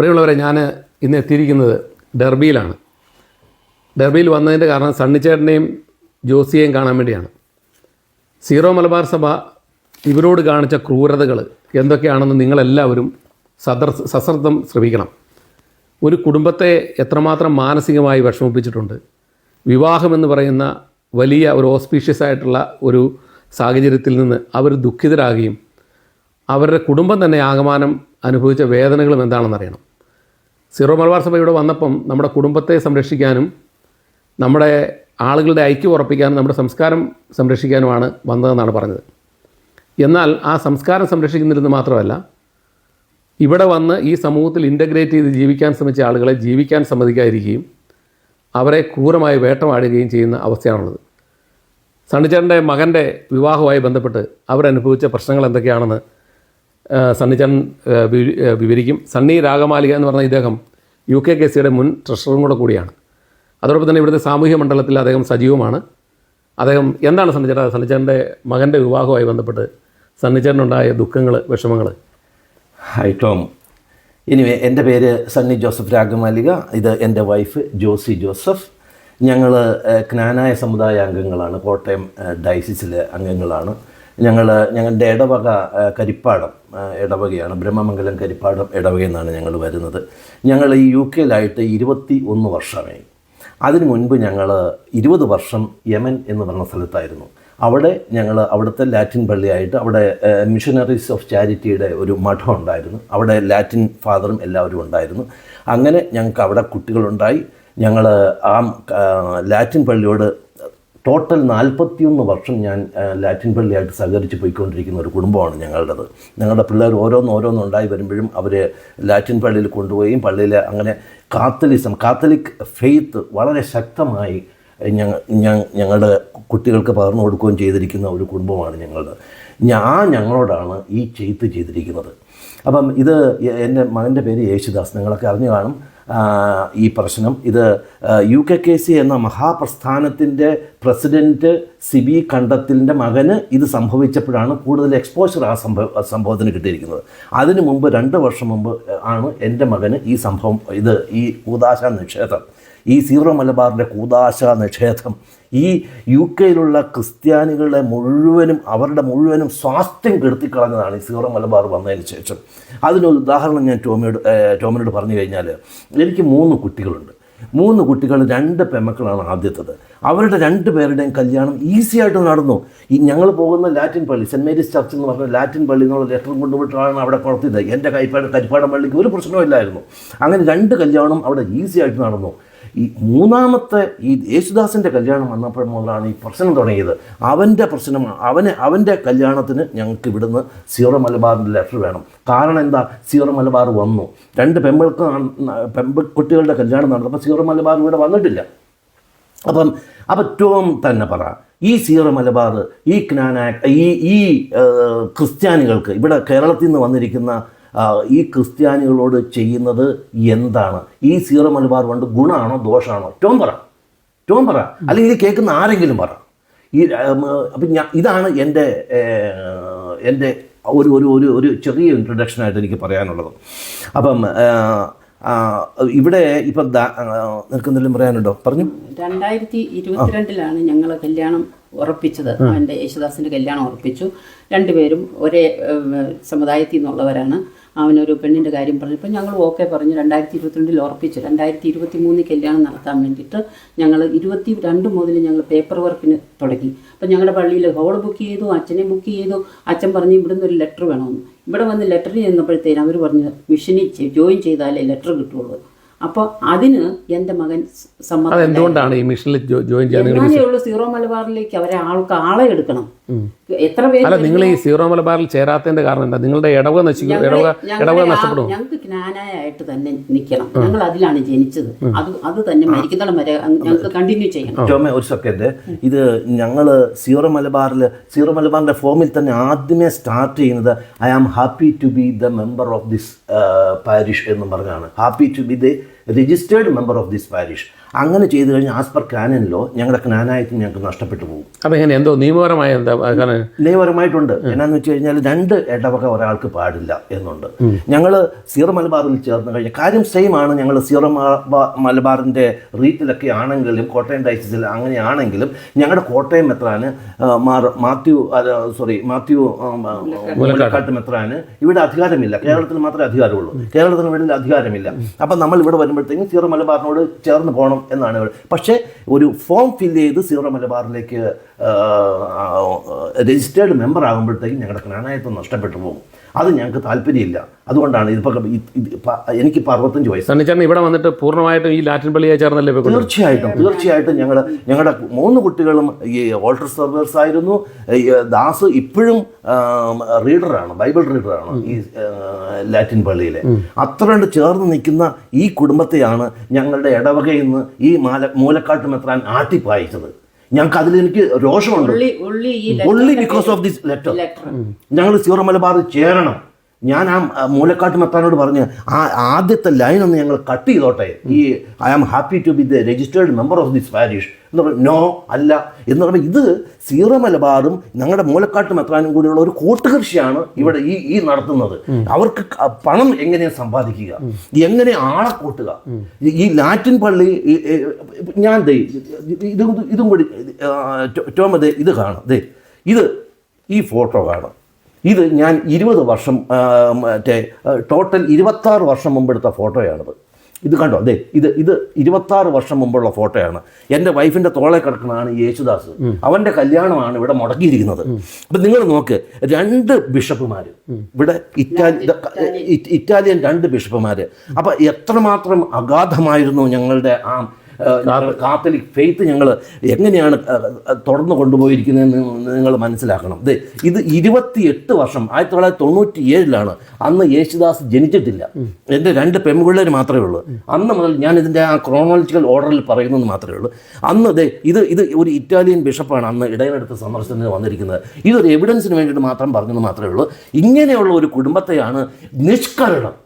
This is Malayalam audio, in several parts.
പ്രിയമുള്ളവരെ ഞാൻ ഇന്ന് എത്തിയിരിക്കുന്നത് ഡെർബിയിലാണ്. ഡെർബിയിൽ വന്നതിന്റെ കാരണം സണ്ണിച്ചേട്ടനെയും ജോസിയെയും കാണാൻ വേണ്ടിയാണ്. സീറോ മലബാർ സഭ ഇവരോട് കാണിച്ച ക്രൂരതകൾ എന്തൊക്കെയാണെന്ന് നിങ്ങളെല്ലാവരും സദർ സശ്രദ്ധം ശ്രമിക്കണം ഒരു കുടുംബത്തെ എത്രമാത്രം മാനസികമായി വിഷമിപ്പിച്ചിട്ടുണ്ട്. വിവാഹമെന്ന് പറയുന്ന വലിയ ഒരു ഓസ്പീഷ്യസ് ആയിട്ടുള്ള ഒരു സാഹചര്യത്തിൽ നിന്ന് അവർ ദുഃഖിതരാകുകയും അവരുടെ കുടുംബം തന്നെ ആകമാനം അനുഭവിച്ച വേദനകളും എന്താണെന്ന് അറിയണം സീറോ മലബാർ സഭ ഇവിടെ വന്നപ്പം നമ്മുടെ കുടുംബത്തെ സംരക്ഷിക്കാനും നമ്മുടെ ആളുകളുടെ ഐക്യം ഉറപ്പിക്കാനും നമ്മുടെ സംസ്കാരം സംരക്ഷിക്കാനുമാണ് വന്നതെന്നാണ് പറഞ്ഞത്. എന്നാൽ ആ സംസ്കാരം സംരക്ഷിക്കുന്നില്ലെന്ന് മാത്രമല്ല ഇവിടെ വന്ന് ഈ സമൂഹത്തിൽ ഇന്റഗ്രേറ്റ് ചെയ്ത് ജീവിക്കാൻ ശ്രമിച്ച ആളുകളെ ജീവിക്കാൻ സമ്മതിക്കാതിരിക്കുകയും അവരെ ക്രൂരമായി വേട്ടമാടുകയും ചെയ്യുന്ന അവസ്ഥയാണുള്ളത്. സണ്ണിച്ചേട്ടന്റെ മകന്റെ വിവാഹവുമായി ബന്ധപ്പെട്ട് അവരനുഭവിച്ച പ്രശ്നങ്ങൾ എന്തൊക്കെയാണെന്ന് ആ, വിവരിക്കും. സണ്ണി രാഗമാലിക എന്ന് പറഞ്ഞ ഇദ്ദേഹം യു കെ കെ സിയുടെ മുൻ ട്രഷററും കൂടെ കൂടിയാണ്. അതോടൊപ്പം തന്നെ ഇവിടുത്തെ സാമൂഹ്യ മണ്ഡലത്തിൽ അദ്ദേഹം സജീവമാണ്. അദ്ദേഹം എന്താണ് സണ്ണിച്ചേട്ട സണ്ണിച്ചേട്ടന്റെ മകന്റെ വിവാഹവുമായി ബന്ധപ്പെട്ട് സണ്ണിച്ചേട്ടനുണ്ടായ ദുഃഖങ്ങൾ വിഷമങ്ങൾ? ഹൈ ടോം ഇനി എന്റെ പേര് സണ്ണി ജോസഫ് രാഗമാലിക. ഇത് എന്റെ വൈഫ് ജോസി ജോസഫ്. ഞങ്ങൾ ജ്ഞാനായ സമുദായ അംഗങ്ങളാണ് കോട്ടയം ഡയസിസിലെ അംഗങ്ങളാണ്. ഞങ്ങൾ ഞങ്ങളുടെ ഇടവക കരിപ്പാടം ഇടവകയാണ്. ബ്രഹ്മമംഗലം കരിപ്പാടം ഇടവക എന്നാണ് ഞങ്ങൾ വരുന്നത്. ഞങ്ങൾ ഈ യു കെയിലായിട്ട് ഇരുപത്തി ഒന്ന് വർഷമായി. അതിനു മുൻപ് ഞങ്ങൾ ഇരുപത് വർഷം യമൻ എന്ന് പറഞ്ഞ സ്ഥലത്തായിരുന്നു. അവിടെ ഞങ്ങൾ അവിടുത്തെ ലാറ്റിൻ പള്ളിയായിട്ട് അവിടെ മിഷനറീസ് ഓഫ് ചാരിറ്റിയുടെ ഒരു മഠം ഉണ്ടായിരുന്നു. അവിടെ ലാറ്റിൻ ഫാദറും എല്ലാവരും ഉണ്ടായിരുന്നു. അങ്ങനെ ഞങ്ങൾക്ക് അവിടെ കുട്ടികളുണ്ടായി. ഞങ്ങൾ ആ, ലാറ്റിൻ പള്ളിയോട് ടോട്ടൽ നാൽപ്പത്തിയൊന്ന് വർഷം ഞാൻ ലാറ്റിൻ പള്ളിയായിട്ട് സഹകരിച്ച് പോയിക്കൊണ്ടിരിക്കുന്ന ഒരു കുടുംബമാണ് ഞങ്ങളുടേത്. ഞങ്ങളുടെ പിള്ളേർ ഓരോന്ന് ഓരോന്ന് ഉണ്ടായി വരുമ്പോഴും അവർ ലാറ്റിൻ പള്ളിയിൽ കൊണ്ടുപോയും പള്ളിയിൽ അങ്ങനെ കാത്തലിസം കാത്തലിക് ഫെയ്ത്ത് വളരെ ശക്തമായി ഞങ്ങൾ ഞങ്ങളുടെ കുട്ടികൾക്ക് പകർന്നു കൊടുക്കുകയും ചെയ്തിരിക്കുന്ന ഒരു കുടുംബമാണ് ഞങ്ങളുടെ ഞാൻ ഞങ്ങളോടാണ് ഈ ചെയ്ത്ത് ചെയ്തിരിക്കുന്നത്. അപ്പം ഇത് എന്റെ മകന്റെ പേര് യേശുദാസ്. നിങ്ങളൊക്കെ അറിഞ്ഞു കാണും. ഈ പ്രശ്നം. ഇത് യു കെ കെ സി എന്ന മഹാപ്രസ്ഥാനത്തിന്റെ പ്രസിഡന്റ് സിബി കണ്ടത്തിലിന്റെ മകന് ഇത് സംഭവിച്ചപ്പോഴാണ് കൂടുതൽ എക്സ്പോഷർ ആ സംഭവ സംഭവത്തിന് കിട്ടിയിരിക്കുന്നത്. അതിനു മുമ്പ് രണ്ട് വർഷം മുമ്പ് ആണ് എന്റെ മകന് ഈ സംഭവം ഇത് ഈ കൂതാശ നിഷേധം. ഈ സീറോ മലബാറിന്റെ കൂതാശ നിഷേധം ഈ യു കെയിലുള്ള ക്രിസ്ത്യാനികളെ മുഴുവനും അവരുടെ മുഴുവനും സ്വാസ്ഥ്യം കെടുത്തിക്കളഞ്ഞതാണ് ഈ സീറോ മലബാർ വന്നതിന് ശേഷം. അതിനൊരു ഉദാഹരണം ഞാൻ ടോമിയോട് ടോമിനോട് പറഞ്ഞു കഴിഞ്ഞാൽ എനിക്ക് മൂന്ന് കുട്ടികളുണ്ട്. മൂന്ന് കുട്ടികൾ രണ്ട് പെമ്മക്കളാണ് ആദ്യത്തത്. അവരുടെ രണ്ട് പേരുടെയും കല്യാണം ഈസി ആയിട്ട് നടന്നു. ഈ ഞങ്ങൾ പോകുന്ന ലാറ്റിൻ പള്ളി സെന്റ് മേരീസ് ചർച്ച് എന്ന് പറഞ്ഞ ലാറ്റിൻ പള്ളി എന്നുള്ള ലെറ്റർ കൊണ്ടുപോയിട്ടാണ് അവിടെ കൊടുത്തത് എന്റെ കൈപ്പാട് കരിപ്പാടം പള്ളിക്ക് ഒരു പ്രശ്നമില്ലായിരുന്നു അങ്ങനെ രണ്ട് കല്യാണം അവിടെ ഈസി ആയിട്ട് നടന്നു. ഈ മൂന്നാമത്തെ ഈ യേശുദാസിന്റെ കല്യാണം വന്നപ്പോൾ മുതലാണ് ഈ പ്രശ്നം തുടങ്ങിയത്. അവന്റെ പ്രശ്നമാണ് അവന് അവന്റെ കല്യാണത്തിന് ഞങ്ങൾക്ക് ഇവിടുന്ന് സീറോ മലബാറിന്റെ ലെറ്റർ വേണം. കാരണം എന്താ? സീറോ മലബാർ വന്നു. രണ്ട് പെമ്പൾക്ക് പെൺകുട്ടികളുടെ കല്യാണം നടന്നപ്പോൾ സീറോ മലബാർ ഇവിടെ വന്നിട്ടില്ല. അപ്പം അപ്പം ടോം തന്നെ പറ ഈ സീറോ മലബാർ ഈ ക്നാനാ ഈ ഈ ക്രിസ്ത്യാനികൾക്ക് ഇവിടെ കേരളത്തിൽ നിന്ന് വന്നിരിക്കുന്ന ഈ ക്രിസ്ത്യാനികളോട് ചെയ്യുന്നത് എന്താണ്? ഈ സീറോ മലബാർ കൊണ്ട് ഗുണമാണോ ദോഷമാണോ ടോം പറ. ടോം പറ. അല്ലെങ്കിൽ ഇത് കേൾക്കുന്ന ആരെങ്കിലും പറ. ഈ അപ്പം ഞാൻ ഇതാണ് എന്റെ എന്റെ ഒരു ഒരു ഒരു ഒരു ചെറിയ ഇൻട്രൊഡക്ഷനായിട്ട് എനിക്ക് പറയാനുള്ളത്. അപ്പം ഇവിടെ ഇപ്പം നിനക്ക് എന്തെങ്കിലും പറയാനുണ്ടോ? പറഞ്ഞു. രണ്ടായിരത്തി ഇരുപത്തിരണ്ടിലാണ് ഞങ്ങൾ കല്യാണം ഉറപ്പിച്ചത്. എന്റെ യേശുദാസിന്റെ കല്യാണം ഉറപ്പിച്ചു. രണ്ടുപേരും ഒരേ സമുദായത്തിൽ നിന്നുള്ളവരാണ്. അവനൊരു പെണ്ണിന്റെ കാര്യം പറഞ്ഞു. പറഞ്ഞപ്പോൾ ഞങ്ങൾ ഓക്കെ പറഞ്ഞു. രണ്ടായിരത്തി ഇരുപത്തിരണ്ടിൽ ഉറപ്പിച്ചു. രണ്ടായിരത്തി ഇരുപത്തി മൂന്നിൽ കല്യാണം നടത്താൻ വേണ്ടിയിട്ട് ഞങ്ങൾ ഇരുപത്തി രണ്ട് മുതൽ ഞങ്ങൾ പേപ്പർ വർക്കിന് തുടങ്ങി. അപ്പം ഞങ്ങളുടെ പള്ളിയിൽ ഹോൾ ബുക്ക് ചെയ്തു അച്ഛനെ ബുക്ക് ചെയ്തു. അച്ഛൻ പറഞ്ഞു ഇവിടുന്ന് ഒരു ലെറ്റർ വേണമെന്ന്. ഇവിടെ വന്ന് ലെറ്റർ ചെന്നപ്പോഴത്തേനും അവർ പറഞ്ഞു മിഷനിൽ ജോയിൻ ചെയ്താലേ ലെറ്റർ കിട്ടുള്ളൂ. അപ്പോൾ അതിന് എന്റെ മകൻ സമ്മതം അതെന്തുകൊണ്ടാണ് ഈ മിഷനിൽ ജോയിൻ ചെയ്യാൻ സീറോ മലബാറിലേക്ക് അവരെ ആൾക്ക് ആളെ എടുക്കണം. എത്ര പേര് അല്ല നിങ്ങൾ ഈ സീറോ മലബാറിൽ ചേരാത്തതിന്റെ കാരണം എന്താ? നിങ്ങളുടെ ഇടവക നശിക്കും ഇടവക ഇടവക നഷ്ടപ്പെടും ഞങ്ങൾക്ക് ജ്ഞാനായിട്ട് തന്നെ നിൽക്കണം. ഞങ്ങൾ അതിലാണ് ജനിച്ചത്. അത് അത് തന്നെ മരിക്കുന്നിടം വരെ ഞങ്ങൾക്ക് കണ്ടിന്യൂ ചെയ്യണം. ടോമേ ഒരു സെക്കൻഡ് ഇത് ഞങ്ങൾ സീറോ മലബാറിൽ സീറോ മലബാറിന്റെ ഫോമിൽ തന്നെ ആദ്യമേ സ്റ്റാർട്ട് ചെയ്യുന്നത് I am happy to be the member of this parish എന്ന് പറഞ്ഞാണ്. Happy to be the registered member of this parish അങ്ങനെ ചെയ്തു കഴിഞ്ഞാൽ ആസ് പെർ കാനൻ ലോ ഞങ്ങളുടെ ജ്ഞാനായത്തിൽ ഞങ്ങൾക്ക് നഷ്ടപ്പെട്ടു പോകും. എന്തോ നിയമപരമായ എന്താ നിയമപരമായിട്ടുണ്ട്. എന്നാന്ന് വെച്ച് കഴിഞ്ഞാൽ രണ്ട് ഇടവക ഒരാൾക്ക് പാടില്ല എന്നുണ്ട്. ഞങ്ങൾ സീറോ മലബാറിൽ ചേർന്ന് കഴിഞ്ഞാൽ കാര്യം സെയിം ആണ്. ഞങ്ങൾ സീറോ മലബാ- മലബാറിന്റെ റീറ്റിലൊക്കെ ആണെങ്കിലും കോട്ടയം ഡയസിൽ അങ്ങനെയാണെങ്കിലും ഞങ്ങളുടെ കോട്ടയം മെത്രാന് മാത്യു സോറി മാത്യു മുലക്കാട്ട്. മെത്രാന് ഇവിടെ അധികാരമില്ല. കേരളത്തിൽ മാത്രമേ അധികാരമുള്ളൂ. കേരളത്തിന് വേണ്ടി അധികാരമില്ല. അപ്പം നമ്മൾ ഇവിടെ വരുമ്പോഴത്തേക്കും സീറോ മലബാറിനോട് ചേർന്ന് പോകണം എന്നാണ് പക്ഷേ ഒരു ഫോം ഫില്ല് ചെയ്ത് സീറോ മലബാറിലേക്ക് രജിസ്റ്റേർഡ് മെമ്പർ ആകുമ്പോഴത്തേക്കും ഞങ്ങളുടെ ജ്ഞാനായത്വം നഷ്ടപ്പെട്ടു പോകും. അത് ഞങ്ങൾക്ക് താല്പര്യമില്ല. അതുകൊണ്ടാണ് ഇതിപ്പോൾ എനിക്കിപ്പോൾ അറുപത്തഞ്ച് വയസ്സ്. ഇവിടെ വന്നിട്ട് പൂർണമായിട്ടും ഈ ലാറ്റിൻ പള്ളിയെ ചേർന്നല്ലേ തീർച്ചയായിട്ടും തീർച്ചയായിട്ടും ഞങ്ങൾ ഞങ്ങളുടെ മൂന്ന് കുട്ടികളും ഈ ഓൾട്ടർ സെർവേഴ്സ് ആയിരുന്നു. ദാസ് ഇപ്പോഴും റീഡറാണ് ബൈബിൾ റീഡറാണ് ഈ ലാറ്റിൻ പള്ളിയിലെ. അത്ര കണ്ട് ചേർന്ന് നിൽക്കുന്ന ഈ കുടുംബത്തെയാണ് ഞങ്ങളുടെ ഇടവകയിൽ നിന്ന് ഈ മാല മൂലക്കാട്ടുമെത്രാൻ ആട്ടിപ്പായിച്ചത് ഞങ്ങൾക്ക് അതിൽ എനിക്ക് രോഷമുണ്ട്. Only because of this letter letter ഞങ്ങൾ സീറോ മലബാർ ചേരണം. ഞാൻ ആ മൂലക്കാട്ട് മെത്താനോട് പറഞ്ഞ് ആ ആദ്യത്തെ ലൈൻ ഒന്ന് ഞങ്ങൾ കട്ട് ചെയ്തോട്ടെ. ഈ I am happy to be the registered member of this parish എന്ന് പറയുന്നത് നോ അല്ല. എന്ന് പറയുമ്പോൾ ഇത് സീറോ മലബാറും ഞങ്ങളുടെ മൂലക്കാട്ട് മെത്രാനും കൂടിയുള്ള ഒരു കൂട്ടുകൃഷിയാണ് ഇവിടെ ഈ ഈ നടത്തുന്നത്. അവർക്ക് പണം എങ്ങനെയാണ് സമ്പാദിക്കുക? എങ്ങനെ ആളെ കൂട്ടുക? ഈ- ലാറ്റിൻ പള്ളി ഞാൻ ദേ ഇതും ഇതും കൂടി ടോമ ദേ ഇത് കാണാം. ദേ ഇത് ഈ ഫോട്ടോ കാണാം. ഇത് ഞാൻ ഇരുപത് വർഷം മറ്റേ ടോട്ടൽ ഇരുപത്താറ് വർഷം മുമ്പെടുത്ത ഫോട്ടോയാണിത്. ഇത് കണ്ടോ? അതെ ഇത് ഇത് ഇരുപത്താറ് വർഷം മുമ്പുള്ള ഫോട്ടോയാണ്. എന്റെ വൈഫിന്റെ തോളെ കിടക്കുന്നതാണ് യേശുദാസ്. അവന്റെ കല്യാണമാണ് ഇവിടെ മുടക്കിയിരിക്കുന്നത്. അപ്പം നിങ്ങൾ നോക്ക് രണ്ട് ബിഷപ്പുമാർ ഇവിടെ ഇറ്റാലി ഇറ്റാലിയൻ. രണ്ട് ബിഷപ്പുമാർ അപ്പം എത്രമാത്രം അഗാധമായിരുന്നു ഞങ്ങളുടെ ആ കാത്തലിക് ഫെയ്ത്ത് ഞങ്ങൾ എങ്ങനെയാണ് തുടർന്ന് കൊണ്ടുപോയിരിക്കുന്നതെന്ന് നിങ്ങൾ മനസ്സിലാക്കണം. ദേ ഇത് ഇരുപത്തിയെട്ട് വർഷം ആയിരത്തി തൊള്ളായിരത്തി തൊണ്ണൂറ്റി ഏഴിലാണ് അന്ന് യേശുദാസ് ജനിച്ചിട്ടില്ല. എന്റെ രണ്ട് പെൺപിള്ളേർ മാത്രമേ ഉള്ളൂ. അന്ന് മുതൽ ഞാൻ ഇതിന്റെ ആ ക്രോണോളജിക്കൽ ഓർഡറിൽ പറയുന്നത് മാത്രമേ ഉള്ളൂ. അന്ന് അതെ ഇത് ഇത് ഒരു ഇറ്റാലിയൻ ബിഷപ്പാണ് അന്ന് ഇടയിലെടുത്ത് സന്ദർശനത്തിന് വന്നിരിക്കുന്നത്. ഇതൊരു എവിഡൻസിന് വേണ്ടിയിട്ട് മാത്രം പറഞ്ഞത് മാത്രമേ ഉള്ളൂ. ഇങ്ങനെയുള്ള ഒരു കുടുംബത്തെയാണ് നിഷ്കരണം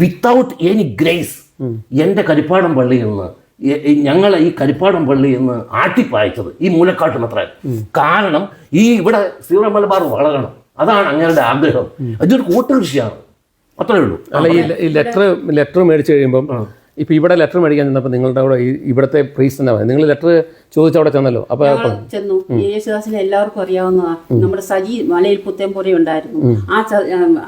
വിത്തൗട്ട് എനി ഗ്രേസ് എന്റെ കരിപ്പാടം പള്ളിയിൽ നിന്ന് ഞങ്ങളെ ഈ കരിപ്പാടം പള്ളി എന്ന് ആട്ടിപ്പായച്ചത് ഈ മൂലക്കാട്ട് മാത്ര കാരണം ഈ ഇവിടെ സീറോ മലബാർ വളരണം. അതാണ് അങ്ങയുടെ ആഗ്രഹം. അതൊരു കൂട്ടുകൃഷിയാണ്. അത്രേ ഉള്ളൂ. അല്ല ഈ ലെറ്റർ ലെറ്റർ മേടിച്ചു കഴിയുമ്പം ഇപ്പൊ ഇവിടെ ലെറ്റർ മേടിക്കാൻ ചെന്നപ്പോൾ നിങ്ങളുടെ ഈ ഇവിടുത്തെ പ്രീസ് തന്നെ നിങ്ങൾ ലെറ്റർ ചോദിച്ച് അവിടെ ചെന്നല്ലോ. അപ്പോൾ ചെന്നു. യേശുദാസിനെ എല്ലാവർക്കും അറിയാവുന്നതാണ് നമ്മുടെ സജി മലയിൽ പുത്തേമ്പുറി ഉണ്ടായിരുന്നു. ആ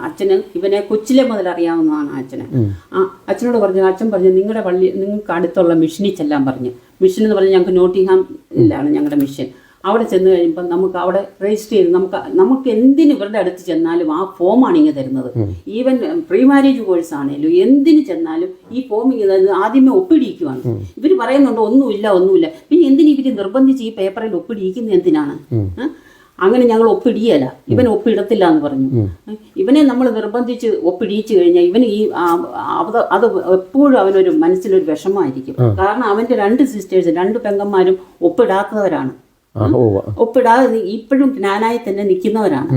അച്ഛന് ഇവനെ കൊച്ചിലെ മുതൽ അറിയാവുന്നതാണ് അച്ഛന്. ആ അച്ഛനോട് പറഞ്ഞു അച്ഛൻ പറഞ്ഞു നിങ്ങളുടെ പള്ളി നിങ്ങൾക്ക് അടുത്തുള്ള മിഷനിൽ ചെല്ലാൻ പറഞ്ഞു. മിഷൻ എന്ന് പറഞ്ഞാൽ ഞങ്ങൾക്ക് നോട്ടിംഗ്ഹാമിലാണ് ഞങ്ങളുടെ മിഷൻ അവിടെ ചെന്ന് കഴിയുമ്പോൾ നമുക്ക് അവിടെ രജിസ്റ്റർ ചെയ്ത് നമുക്ക് നമുക്ക് എന്തിന് ഇവരുടെ അടുത്ത് ചെന്നാലും ആ ഫോമാണ് ഇങ്ങനെ തരുന്നത്. ഈവൻ പ്രീ മാരേജ് കോഴ്സ് ആണെങ്കിലും എന്തിന് ചെന്നാലും ഈ ഫോം ഇങ്ങനെ തരുന്നത് ആദ്യമേ ഒപ്പിടിയിക്കുവാണ്. ഇവർ പറയുന്നുണ്ട് ഒന്നുമില്ല ഒന്നുമില്ല. പിന്നെ എന്തിന് ഇവർ നിർബന്ധിച്ച് ഈ പേപ്പറിൽ ഒപ്പിടിയിക്കുന്നത് എന്തിനാണ്? അങ്ങനെ ഞങ്ങൾ ഒപ്പിടിയല്ല. ഇവൻ ഒപ്പിടത്തില്ല എന്ന് പറഞ്ഞു. ഇവനെ നമ്മൾ നിർബന്ധിച്ച് ഒപ്പിടിയിച്ചു കഴിഞ്ഞാൽ ഇവന് ഈ അത് എപ്പോഴും അവനൊരു മനസ്സിലൊരു വിഷമമായിരിക്കും. കാരണം അവന്റെ രണ്ട് സിസ്റ്റേഴ്സ് രണ്ട് പെങ്ങന്മാരും ഒപ്പിടാത്തവരാണ്. ഒപ്പിടാതെ ഇപ്പോഴും ജ്ഞാനായി തന്നെ നിൽക്കുന്നവരാണ്.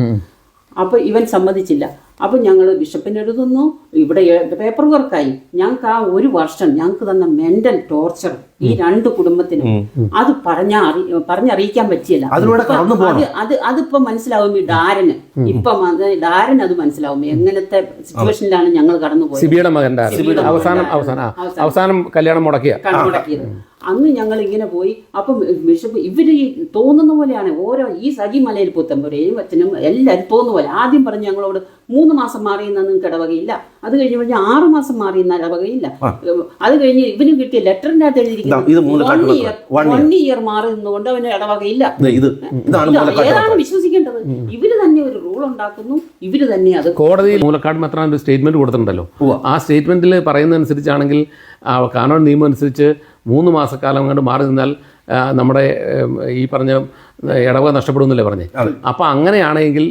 അപ്പോൾ ഇവൻ സമ്മതിച്ചില്ല. അപ്പൊ ഞങ്ങൾ ബിഷപ്പിന് എഴുതുന്നു ഇവിടെ പേപ്പർ വർക്കായി ഞങ്ങൾക്ക് ആ ഒരു വർഷം ഞങ്ങൾക്ക് തന്ന മെന്റൽ ടോർച്ചർ ഈ രണ്ട് കുടുംബത്തിനും അത് പറഞ്ഞ പറഞ്ഞറിയിക്കാൻ പറ്റിയല്ല. കടന്നു അത് അത് അതിപ്പോ മനസ്സിലാവും ഈ ഡാരന് ഇപ്പം അത് ഡാരൻ അത് മനസ്സിലാവും എങ്ങനത്തെ സിറ്റുവേഷനിലാണ് ഞങ്ങൾ കടന്നുപോയത് സിബിയുടെ മകന്റെ അവസാനം അവസാനം അവസാനം. കല്യാണം മുടക്കിയ. കണ്ടുമുടക്കിയത് അന്ന് ഞങ്ങൾ ഇങ്ങനെ പോയി. അപ്പം ബിഷപ്പ് ഇവർ ഈ തോന്നുന്ന പോലെയാണ്. ഓരോ ഈ സജി മലയിൽ പുത്തമ്പുരയും അച്ഛനും എല്ലാവരും തോന്നുന്ന പോലെ. ആദ്യം പറഞ്ഞ് ഞങ്ങളോട് മൂന്ന് മാസം മാറിയെന്ന് നിങ്ങൾക്ക് ഇടവകയില്ല. അത് കഴിഞ്ഞ് കഴിഞ്ഞ് ആറ് മാസം എന്നാൽ അവകയില്ല അത് കഴിഞ്ഞ് ഇവനും കിട്ടിയ ലെറ്ററിന്റെ അകത്ത് എഴുതിയിരിക്കുന്നത് വൺ. ഇയർ മാറി നിന്നുകൊണ്ട് അവന് ഇടവകയില്ല. ഏതാണ് വിശ്വസിക്കേണ്ടത്? ഇവർ തന്നെ ഒരു റൂൾ ഉണ്ടാക്കുന്നു ഇവർ തന്നെ അത് കോടതി മൂലക്കാട് മാത്രം ഒരു സ്റ്റേറ്റ്മെന്റ് കൊടുത്തിട്ടുണ്ടല്ലോ. ആ സ്റ്റേറ്റ്മെന്റിൽ പറയുന്നതനുസരിച്ചാണെങ്കിൽ അനുസരിച്ചാണെങ്കിൽ കാനോൺ നിയമം അനുസരിച്ച് മൂന്ന് മാസക്കാലം കൊണ്ട് മാറി നിന്നാൽ നമ്മുടെ ഈ പറഞ്ഞ ഇടവക നഷ്ടപ്പെടുമെന്നല്ലേ പറഞ്ഞേ? അപ്പോൾ അങ്ങനെയാണെങ്കിൽ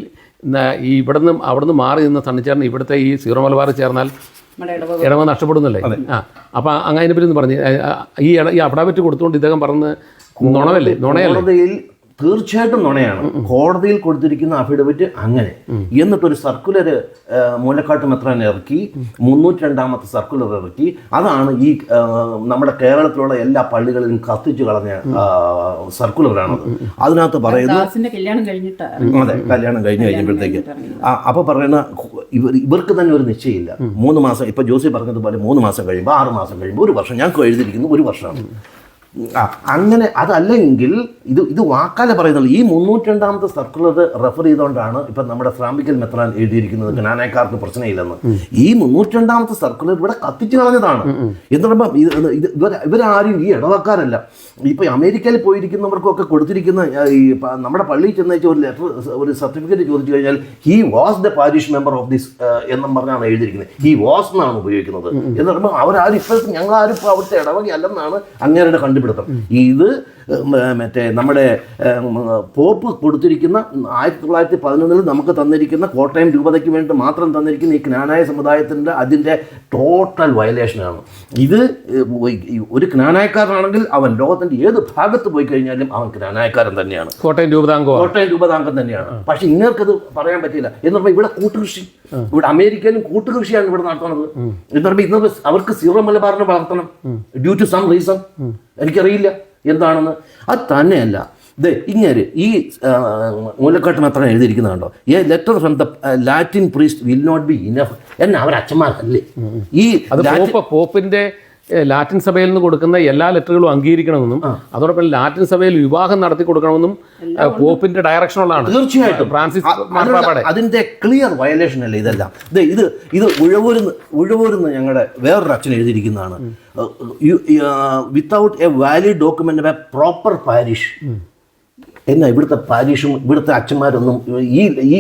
ഈ ഇവിടുന്ന് അവിടുന്ന് മാറി നിന്ന് തണ്ണിച്ചേർന്ന് ഇവിടുത്തെ ഈ സീറോ മലബാർ ചേർന്നാൽ ഇടവ നഷ്ടപ്പെടുന്നല്ലേ? ആ. അപ്പോൾ അങ്ങനെ പറ്റി ഒന്ന് പറഞ്ഞു. ഈ ഈ അഫിഡാവിറ്റ് കൊടുത്തുകൊണ്ട് ഇദ്ദേഹം പറഞ്ഞ് നുണവല്ലേ? നുണയല്ലേ? തീർച്ചയായിട്ടും നുണയാണ്. കോടതിയിൽ കൊടുത്തിരിക്കുന്ന അഫിഡവിറ്റ് അങ്ങനെ. എന്നിട്ടൊരു സർക്കുലർ മൂലക്കാട്ട് മെത്രാൻ ഇറക്കി മുന്നൂറ്റി രണ്ടാമത്തെ സർക്കുലർ ഇറക്കി. അതാണ് ഈ നമ്മുടെ കേരളത്തിലുള്ള എല്ലാ പള്ളികളിലും കത്തിച്ചു കളഞ്ഞ സർക്കുലറാണ് അതിനകത്ത് പറയുന്നു ദാസിന്റെ കല്യാണം കഴിഞ്ഞിട്ടാ അതെ കല്യാണം കഴിഞ്ഞ് കഴിഞ്ഞപ്പോഴത്തേക്ക് ആ അപ്പൊ പറയുന്ന ഇവർ ഇവർക്ക് തന്നെ ഒരു നിശ്ചയമില്ല. മൂന്ന് മാസം ഇപ്പൊ ജോസി പറഞ്ഞതുപോലെ മൂന്ന് മാസം കഴിയുമ്പോൾ ആറ് മാസം കഴിയുമ്പോൾ ഒരു വർഷം. ഞങ്ങൾക്ക് എഴുതിയിരിക്കുന്നു ഒരു വർഷമാണ്. അങ്ങനെ അതല്ലെങ്കിൽ ഇത് ഇത് വാക്കാലെ പറയുന്നുള്ളൂ. ഈ മുന്നൂറ്റി രണ്ടാമത്തെ സർക്കുലർ റെഫർ ചെയ്തുകൊണ്ടാണ് ഇപ്പം നമ്മുടെ ഫ്രാമ്പിക്കൽ മെത്രാൻ എഴുതിയിരിക്കുന്നത് ജ്ഞാനക്കാർക്ക് പ്രശ്നമില്ലെന്ന്. ഈ മുന്നൂറ്റി രണ്ടാമത്തെ സർക്കുലർ ഇവിടെ കത്തിച്ചു കളഞ്ഞതാണ്. എന്ന് പറയുമ്പോൾ ഇത് ഇവരാരും ഈ ഇടവക്കാരല്ല. ഇപ്പം അമേരിക്കയിൽ പോയിരിക്കുന്നവർക്കൊക്കെ കൊടുത്തിരിക്കുന്ന ഈ നമ്മുടെ പള്ളിയിൽ ചെന്നേച്ച ഒരു ലെറ്റർ ഒരു സർട്ടിഫിക്കറ്റ് ചോദിച്ചു കഴിഞ്ഞാൽ he was the parish member of this എന്നും പറഞ്ഞാണ് എഴുതിയിരിക്കുന്നത്. ഹി വാസ് എന്നാണ് ഉപയോഗിക്കുന്നത്. എന്ന് പറയുമ്പോൾ അവരാരും ഇപ്പോഴത്തെ ഞങ്ങളാരും ഇപ്പോൾ അവിടുത്തെ ഇടവകയല്ലെന്നാണ് അങ്ങേരുടെ അങ്ങേരുടെ കണ്ടുപിടുത്തം ഇത് മറ്റേ നമ്മുടെ പോപ്പ് കൊടുത്തിരിക്കുന്ന ആയിരത്തി തൊള്ളായിരത്തി പതിനൊന്നിൽ നമുക്ക് തന്നിരിക്കുന്ന കോട്ടയം രൂപതയ്ക്ക് വേണ്ടി മാത്രം തന്നിരിക്കുന്ന ഈ ജ്ഞാനായ സമുദായത്തിന്റെ അതിന്റെ ടോട്ടൽ വയലേഷനാണ് ഇത് ഒരു ജ്ഞാനായക്കാരനാണെങ്കിൽ അവൻ ലോകത്തിന്റെ ഏത് ഭാഗത്ത് പോയി കഴിഞ്ഞാലും അവൻ ജ്ഞാനായക്കാരൻ തന്നെയാണ്. കോട്ടയം രൂപതാംഗം കോട്ടയം രൂപതാംഗം തന്നെയാണ്. പക്ഷെ ഇങ്ങർക്കത് പറയാൻ പറ്റില്ല എന്ന് പറയുമ്പോൾ ഇവിടെ കൂട്ടുകൃഷി ഇവിടെ അമേരിക്കയിലും കൂട്ടുകൃഷിയാണ് ഇവിടെ നടത്തുന്നത്. എന്ന് പറയുമ്പോൾ ഇന്ന് അവർക്ക് സീറോ മലബാറിനെ വളർത്തണം. ഡ്യൂ ടു സം റീസൺ എനിക്കറിയില്ല. എന്താണെന്ന്? അത് തന്നെയല്ല. ദേ ഇങ്ങനെ ഈ മൂലക്കാട്ടിന് അത്ര എഴുതിയിരിക്കുന്നതുണ്ടോ a letter from the Latin priest will not be enough എന്നെ അവർ അച്ഛന്മാരല്ലേ ഈ പോപ്പിന്റെ ലാറ്റിൻ സഭയിൽ നിന്ന് കൊടുക്കുന്ന എല്ലാ ലെറ്ററുകളും അംഗീകരിക്കണമെന്നും അതോടൊപ്പം ലാറ്റിൻ സഭയിൽ വിവാഹം നടത്തി കൊടുക്കണമെന്നും പോപ്പിന്റെ ഡയറക്ഷനുള്ളതാണ് തീർച്ചയായിട്ടും. ഫ്രാൻസിസ് മാർപ്പാപ്പയുടെ. അതിന്റെ ക്ലിയർ വയലേഷൻ അല്ലേ ഇതെല്ലാം? ദേ ഇത് ഇത് ഉഴവൂരുന്ന് ഉഴവൂരുന്ന് ഞങ്ങളുടെ വേറൊരു അച്ഛൻ എഴുതിയിരിക്കുന്നതാണ്. Without a valid document of a proper parish എന്നാ ഇവിടുത്തെ പാരീഷും ഇവിടുത്തെ അച്ഛന്മാരൊന്നും ഈ ഈ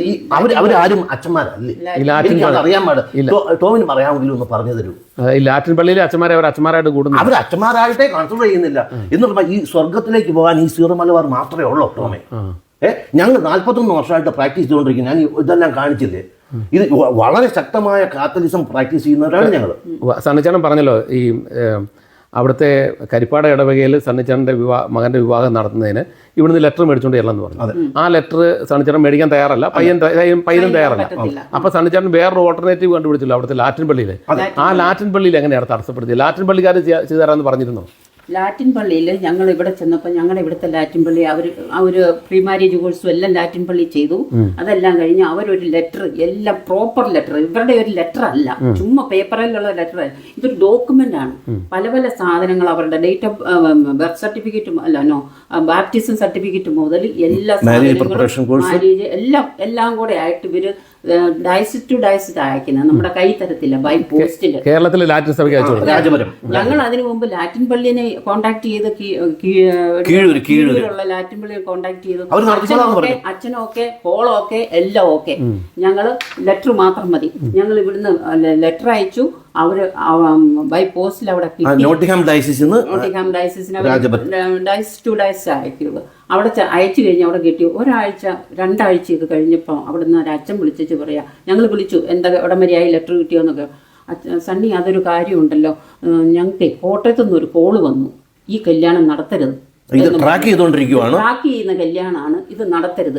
ഈ അവർ അവരാരും അച്ഛന്മാരല്ലേ? അറിയാൻ പാടില്ല ടോമിന് പറയാമെങ്കിലും ഒന്ന് പറഞ്ഞു തരൂ. ഈ ലാറ്റിൻ പള്ളിയിലെ അച്ഛന്മാരെ അവർ അച്ഛന്മാരായിട്ട് കൂടുന്നു. അവർ അച്ഛന്മാരായിട്ടേ കൺസിഡർ ചെയ്യുന്നില്ല. എന്ന് പറഞ്ഞാൽ ഈ സ്വർഗത്തിലേക്ക് പോകാൻ ഈ സീറോ മലബാർ മാത്രമേ ഉള്ളൂ ടോമേ. ഏ ഞങ്ങൾ നാൽപ്പത്തൊന്ന് വർഷമായിട്ട് പ്രാക്ടീസ് ചെയ്തുകൊണ്ടിരിക്കും ഞാൻ ഇതെല്ലാം കാണിച്ചില്ലേ? ഇത് വളരെ ശക്തമായ കാത്തലിസം പ്രാക്ടീസ് ചെയ്യുന്നവരാണ് ഞങ്ങൾ സണ്ണിച്ചേട്ടൻ പറഞ്ഞല്ലോ ഈ ഏഹ്, അവിടുത്തെ കരിപ്പാട ഇടവകയിൽ സണ്ണിച്ചേട്ടന്റെ വിവാഹ മകന്റെ വിവാഹം നടത്തുന്നതിന് ഇവിടുന്ന് ലെറ്റർ മേടിച്ചുകൊണ്ട് ചെല്ലാന്ന് പറഞ്ഞു. ആ ലെറ്റർ സണ്ണിച്ചേട്ടൻ മേടിക്കാൻ തയ്യാറല്ല. പയ്യൻ പയ്യനും തയ്യാറല്ല. അപ്പോൾ അപ്പൊ സണ്ണിച്ചേട്ടൻ വേറൊരു ഓൾട്ടർനേറ്റീവ് കണ്ടുപിടിച്ചല്ലോ അവിടുത്തെ ലാറ്റിൻ പള്ളിയിൽ ആ ലാറ്റിൻ പള്ളിയിൽ എങ്ങനെയാണ് തടസ്സപ്പെടുത്തിയത്? ലാറ്റിൻ പള്ളിക്കാർ ചെയ്തു തരാമെന്ന് പറഞ്ഞിരുന്നു? ലാറ്റിൻ പള്ളിയിൽ ഞങ്ങൾ ഇവിടെ ചെന്നപ്പോൾ ഞങ്ങളുടെ ഇവിടുത്തെ ലാറ്റിൻ പള്ളി അവർ അവർ പ്രീ മാരേജ് കോഴ്സും എല്ലാം ലാറ്റിൻ പള്ളി ചെയ്തു. അതെല്ലാം കഴിഞ്ഞ് അവരൊരു ലെറ്റർ എല്ലാം പ്രോപ്പർ ലെറ്റർ ഇവരുടെ ഒരു ലെറ്റർ അല്ല. ചുമ്മാ പേപ്പറിലുള്ള ലെറ്റർ ഇതൊരു ഡോക്യുമെന്റ് ആണ്. പല പല സാധനങ്ങൾ അവരുടെ ഡേറ്റ് ഓഫ് ബർത്ത് സർട്ടിഫിക്കറ്റും അല്ല നോ ബാപ്റ്റിസം സർട്ടിഫിക്കറ്റ് മുതൽ എല്ലാ സാധനങ്ങളും മാരേജ് എല്ലാം എല്ലാം കൂടെ ആയിട്ട് ഇവർ ഡയസ് ടു ഡയസ് അയക്കുന്നത് നമ്മുടെ കൈ തരത്തില്ല ബൈ പോസ്റ്റിൽ കേരളത്തിലെ ലാറ്റിൻ സഭയ്ക്ക് ഞങ്ങൾ അതിനു മുമ്പ് ലാറ്റിൻ പള്ളിനെ കോണ്ടാക്ട് ചെയ്ത് കീഴൂര്. കീഴൂരുള്ള ലാറ്റിൻ പള്ളിയെ കോണ്ടാക്ട് ചെയ്ത് അച്ഛനൊക്കെ അച്ഛനൊക്കെ ഹോളൊക്കെ എല്ലാം ഓക്കെ ഞങ്ങൾ ലെറ്റർ മാത്രം മതി. ഞങ്ങൾ ഇവിടുന്ന് ലെറ്റർ അയച്ചു. അവർ ബൈ പോസ്റ്റിൽ അവിടെ നോട്ടിഹാം ഡയസിസ് ഡയസിസിന് ഡയസ് ടു ഡയസ് അയക്കുള്ളൂ അവിടെ അയച്ചു കഴിഞ്ഞ് അവിടെ കിട്ടി. ഒരാഴ്ച രണ്ടാഴ്ച ഇത് കഴിഞ്ഞപ്പോൾ അവിടുന്ന് ഒരു അച്ഛൻ വിളിച്ചു പറയാ ഞങ്ങൾ വിളിച്ചു. എന്താ ഉടമരിയായി ലെറ്റർ കിട്ടിയോന്നൊക്കെ? അച്ഛ- സണ്ണി അതൊരു കാര്യമുണ്ടല്ലോ. ഞങ്ങൾക്ക് കോട്ടയത്തു നിന്ന് ഒരു കോൾ വന്നു. ഈ കല്യാണം നടത്തരുത്. ഇത് ട്രാക്ക് ചെയ്തുകൊണ്ടിരിക്കുവാണ്? ട്രാക്ക് ചെയ്യുന്ന കല്യാണമാണ്. ഇത് നടത്തരുത്.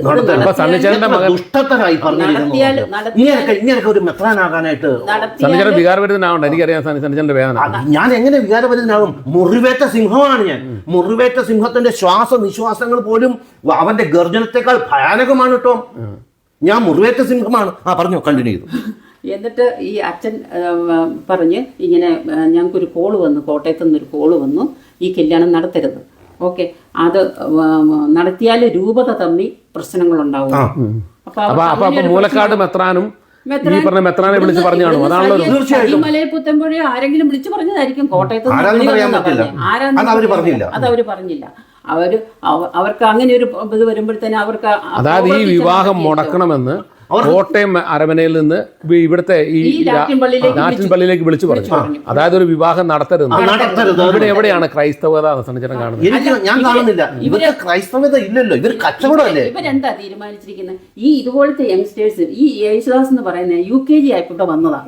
ഇങ്ങനെയൊക്കെ ഒരു മെത്രാനാകാനായിട്ട് സണ്ണിച്ചേട്ടൻ വികാരപരിതനാവണ്ട എനിക്കറിയാം സണ്ണി- വേദന. ഞാൻ എങ്ങനെ വികാരപരിതനാകും മുറിവേറ്റ സിംഹമാണ് ഞാൻ. മുറിവേറ്റ സിംഹത്തിന്റെ ശ്വാസ നിശ്വാസങ്ങൾ പോലും അവന്റെ ഗർജനത്തെക്കാൾ ഭയാനകമാണ് കേട്ടോ. ഞാൻ മുറിവേറ്റ സിംഹമാണ്. ആ പറഞ്ഞു കണ്ടിന്യൂ ചെയ്തു. എന്നിട്ട് ഈ അച്ഛൻ പറഞ്ഞ് ഇങ്ങനെ ഞങ്ങൾക്കൊരു കോൾ വന്നു കോട്ടയത്തു നിന്നൊരു കോൾ വന്നു ഈ കല്യാണം നടത്തരുത്. ഓക്കെ അത് നടത്തിയാൽ രൂപത തമ്മി പ്രശ്നങ്ങളുണ്ടാവും. മൂലക്കാട് മെത്രാനും ഈ പറഞ്ഞ മെത്രാനെ വിളിച്ച് പറഞ്ഞു കാണും അതാണല്ലോ തീർച്ചയായിട്ടും. മലയിൽ പുത്തമ്പുഴ ആരെങ്കിലും വിളിച്ചു പറഞ്ഞതായിരിക്കും. കോട്ടയത്ത് നിന്ന് ആരാന്ന് വിളി പറയാൻ വന്നതാ പറ്റില്ല. പറഞ്ഞെ. ആരാന്ന് അത് അവർ പറയാൻ പറഞ്ഞില്ല. അത് അവർ അവർക്ക് അങ്ങനെ ഒരു ഇത് വരുമ്പോഴത്തേനും അവർക്ക് അതായത് ഈ വിവാഹം മുടക്കണമെന്ന് കോട്ടയം അരമനയിൽ നിന്ന് ഇവിടുത്തെ ഈ നാട്ടിൻ പള്ളിയിലേക്ക് വിളിച്ചു. പറഞ്ഞു. അതായത് ഒരു വിവാഹം നടത്തരുത്. ഇവിടെ എവിടെയാണ് ക്രൈസ്തവത സണ്ണിച്ചേട്ടൻ കാണുന്നത്? എനിക്ക് ഞാൻ കാണുന്നില്ല. ഇവർക്ക് ക്രൈസ്തവത ഇല്ലല്ലോ. ഇവർ കച്ചവടമല്ലേ? ഇവരെന്താ തീരുമാനിച്ചിരിക്കുന്നത്? ഈ ഇതുപോലത്തെ യങ്സ്റ്റേഴ്സ് ഈ യേശുദാസ് എന്ന് പറയുന്ന യു കെ ജി ആയിക്കോട്ടെ വന്നതാ.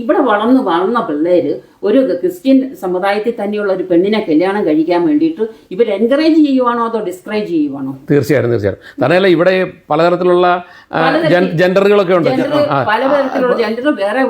ഇവിടെ വളർന്ന് വളർന്ന പിള്ളേര് ഒരു ക്രിസ്ത്യൻ സമുദായത്തിൽ തന്നെയുള്ള ഒരു പെണ്ണിനെ കല്യാണം കഴിക്കാൻ വേണ്ടിയിട്ട് ഇവർ എൻകറേജ് ചെയ്യുവാണോ അതോ ഡിസ്കറേജ് ചെയ്യുവാണോ? തീർച്ചയായും തീർച്ചയായും തന്നെയല്ല ഇവിടെ പലതരത്തിലുള്ള ജെൻഡറുകളൊക്കെ ഉണ്ട്. പലതരത്തിലുള്ള ജെൻഡർ വേറെ